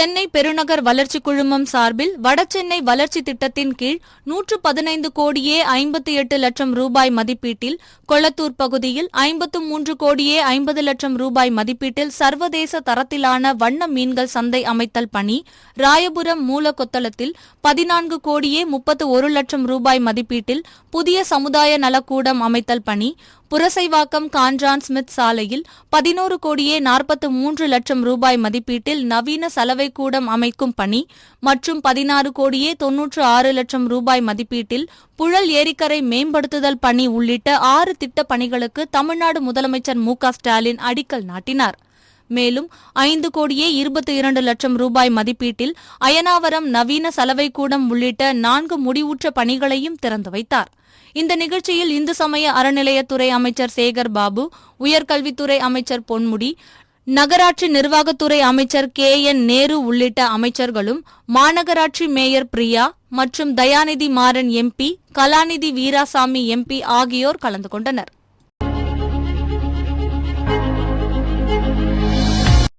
சென்னை பெருநகர் வளர்ச்சி குழுமம் சார்பில் வடசென்னை வளர்ச்சி திட்டத்தின் கீழ் நூற்று பதினைந்து கோடியே ஐம்பத்தி எட்டு லட்சம் ரூபாய் மதிப்பீட்டில் கொளத்தூர் பகுதியில் ஐம்பத்து மூன்று கோடியே ஐம்பது லட்சம் ரூபாய் மதிப்பீட்டில் சர்வதேச தரத்திலான வண்ண மீன்கள் சந்தை அமைத்தல் பணி ராயபுரம் மூலக்கொத்தளத்தில் பதினான்கு கோடியே முப்பத்து ஒரு லட்சம் ரூபாய் மதிப்பீட்டில் புதிய சமுதாய நலக்கூடம் அமைத்தல் பணி புரசைவாக்கம் கான்றான் ஸ்மித் சாலையில் பதினோரு கோடியே நாற்பத்து மூன்று லட்சம் ரூபாய் மதிப்பீட்டில் நவீன சலவை கூடம் அமைக்கும் பணி மற்றும் பதினாறு கோடியே தொன்னூற்று ஆறு லட்சம் ரூபாய் மதிப்பீட்டில் புழல் ஏரிக்கரை மேம்படுத்துதல் பணி உள்ளிட்ட ஆறு திட்டப் பணிகளுக்கு தமிழ்நாடு முதலமைச்சர் மு ஸ்டாலின் அடிக்கல் நாட்டினார். மேலும் ஐந்து கோடியே இருபத்தி இரண்டு லட்சம் ரூபாய் மதிப்பீட்டில் அயனாவரம் நவீன சலவை கூடம் உள்ளிட்ட நான்கு முடிவுற்ற பணிகளையும் திறந்து வைத்தார். இந்த நிகழ்ச்சியில் இந்து சமய அறநிலையத்துறை அமைச்சர் சேகர் பாபு உயர்கல்வித்துறை அமைச்சர் பொன்முடி நகராட்சி நிர்வாகத்துறை அமைச்சர் கே. என். நேரு உள்ளிட்ட அமைச்சர்களும் மாநகராட்சி மேயர் பிரியா மற்றும் தயாநிதி மாறன் எம்பி கலாநிதி வீராசாமி எம்பி ஆகியோர் கலந்து கொண்டனர்.